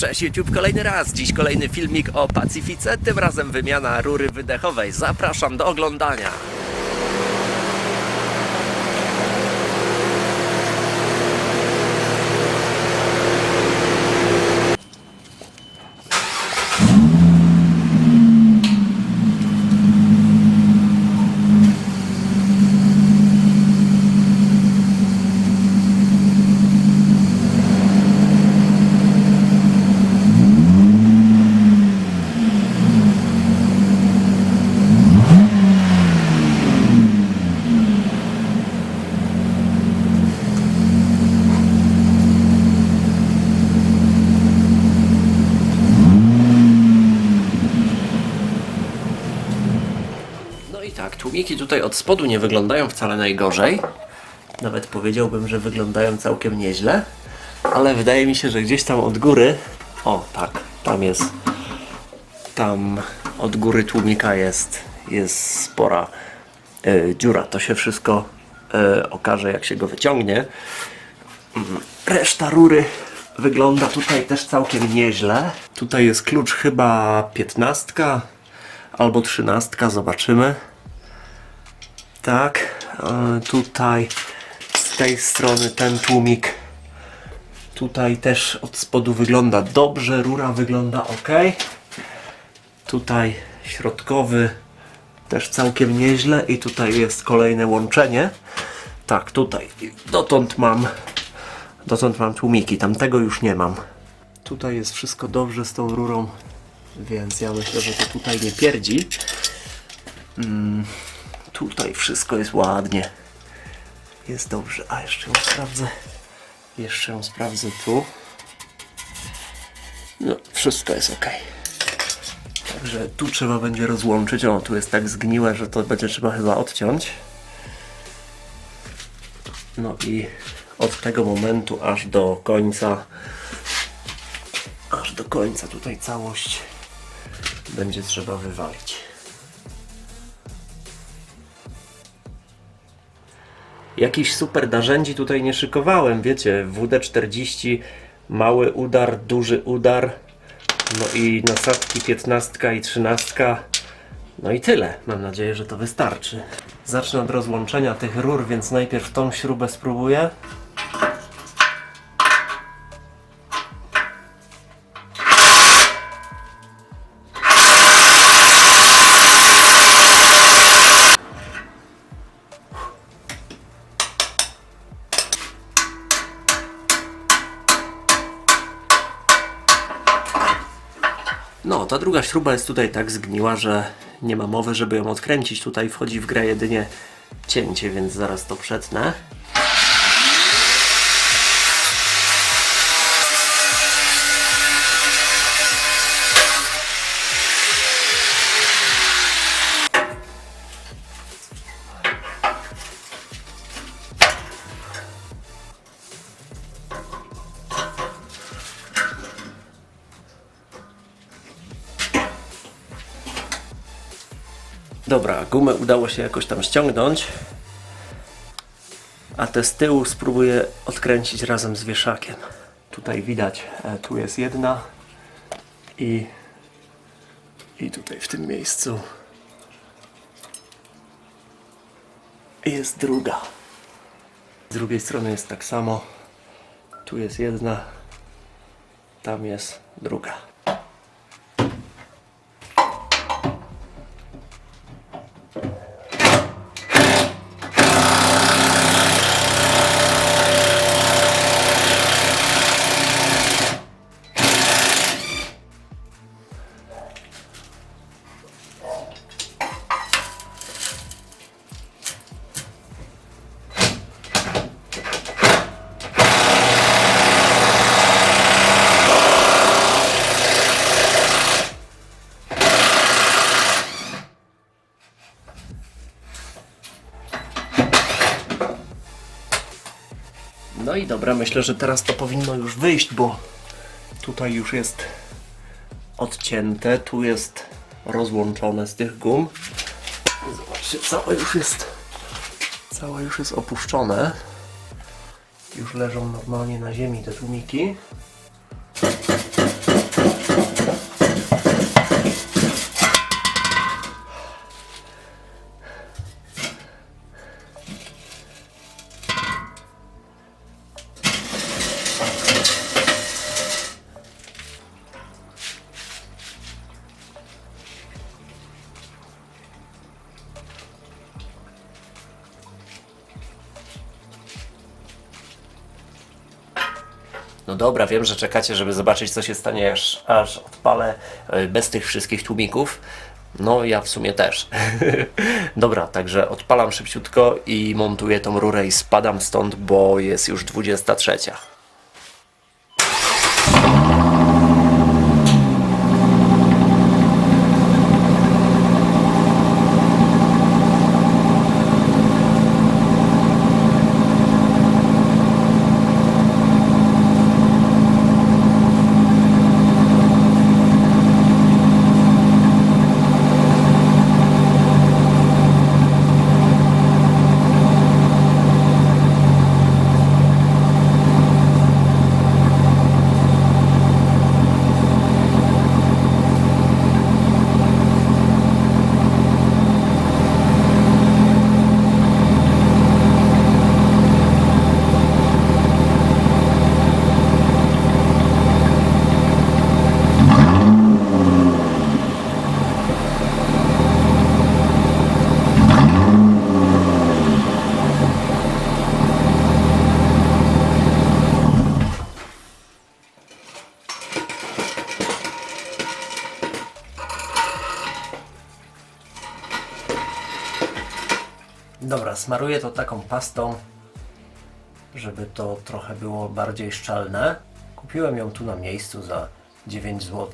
Cześć YouTube, kolejny raz. Dziś kolejny filmik o Pacyfice, tym razem wymiana rury wydechowej. Zapraszam do oglądania. Tłumiki tutaj od spodu nie wyglądają wcale najgorzej. Nawet powiedziałbym, że wyglądają całkiem nieźle. Ale wydaje mi się, że gdzieś tam od góry. O, tak, tam jest. Tam od góry tłumika jest, jest spora e, dziura. To się wszystko e, okaże, jak się go wyciągnie. Mm, Reszta rury wygląda tutaj też całkiem nieźle. Tutaj jest klucz chyba 15 albo 13, zobaczymy. Tak, e, tutaj z tej strony ten tłumik tutaj też od spodu wygląda dobrze, rura wygląda ok. Tutaj środkowy też całkiem nieźle i tutaj jest kolejne łączenie. Tak, tutaj dotąd mam dotąd mam tłumiki, tamtego już nie mam. Tutaj jest wszystko dobrze z tą rurą, więc ja myślę, że to tutaj nie pierdzi. Mm, tutaj wszystko jest ładnie. Jest dobrze. A jeszcze ją sprawdzę. Jeszcze ją sprawdzę tu. No, wszystko jest ok. Także tu trzeba będzie rozłączyć. O, tu jest tak zgniłe, że to będzie trzeba chyba odciąć. No i od tego momentu aż do końca aż do końca tutaj całość będzie trzeba wywalić. Jakiś super narzędzi tutaj nie szykowałem, wiecie, WD-40, mały udar, duży udar, no i nasadki 15 i 13. No i tyle. Mam nadzieję, że to wystarczy. Zacznę od rozłączenia tych rur, więc najpierw tą śrubę spróbuję. Druga śruba jest tutaj tak zgniła, że nie ma mowy, żeby ją odkręcić. Tutaj wchodzi w grę jedynie cięcie, więc zaraz to przetnę. Dobra, gumę udało się jakoś tam ściągnąć. A te z tyłu spróbuję odkręcić razem z wieszakiem. Tutaj widać, e, tu jest jedna i, i tutaj w tym miejscu jest druga. Z drugiej strony jest tak samo. Tu jest jedna, tam jest druga. I dobra, myślę, że teraz to powinno już wyjść, bo tutaj już jest odcięte, tu jest rozłączone z tych gum. Zobaczcie, całe już jest całe już jest opuszczone. Już leżą normalnie na ziemi te tłumiki. Dobra, wiem, że czekacie, żeby zobaczyć, co się stanie, aż, aż odpalę e, bez tych wszystkich tłumików. No, ja w sumie też. dobra, także odpalam szybciutko i montuję tą rurę i spadam stąd, bo jest już 23. Dobra, smaruję to taką pastą, żeby to trochę było bardziej szczelne. Kupiłem ją tu na miejscu za 9 zł.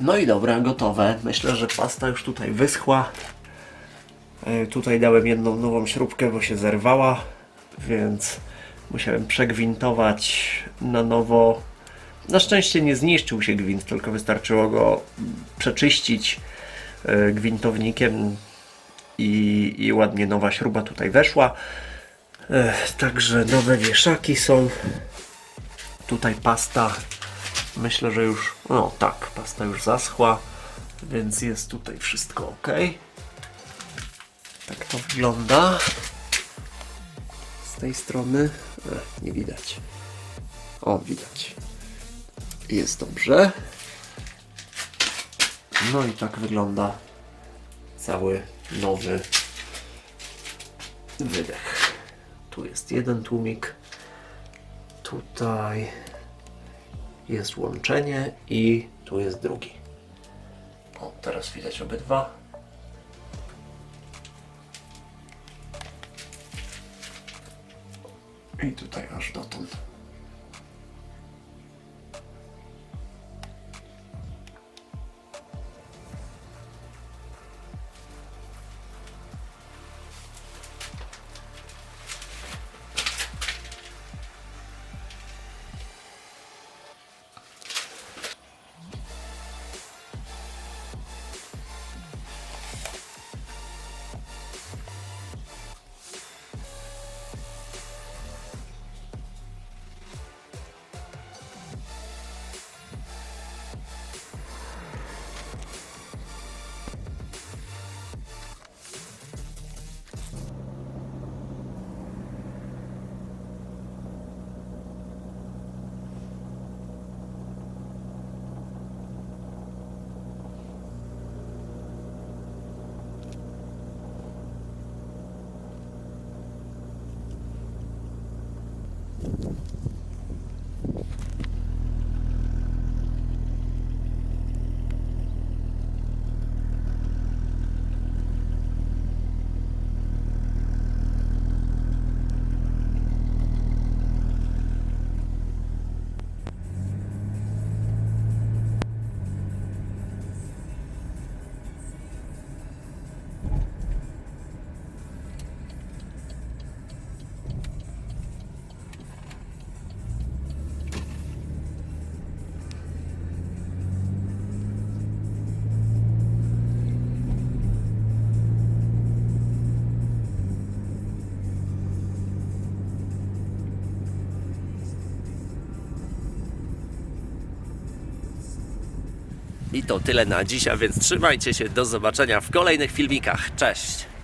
No i dobra, gotowe. Myślę, że pasta już tutaj wyschła. E, Tutaj dałem jedną nową śrubkę, bo się zerwała, więc musiałem przegwintować na nowo. Na szczęście nie zniszczył się gwint, tylko wystarczyło go przeczyścić e, gwintownikiem i, i ładnie nowa śruba tutaj weszła. E, Także nowe wieszaki są. Tutaj pasta Myślę, że już, no tak, pasta już zaschła, więc jest tutaj wszystko ok. Tak to wygląda. Z tej strony Ech, nie widać. O, widać. Jest dobrze. No i tak wygląda cały nowy wydech. Tu jest jeden tłumik. Tutaj jest łączenie i tu jest drugi. O, teraz widać obydwa. I tutaj aż dotąd. I to tyle na dziś, a więc trzymajcie się, do zobaczenia w kolejnych filmikach. Cześć!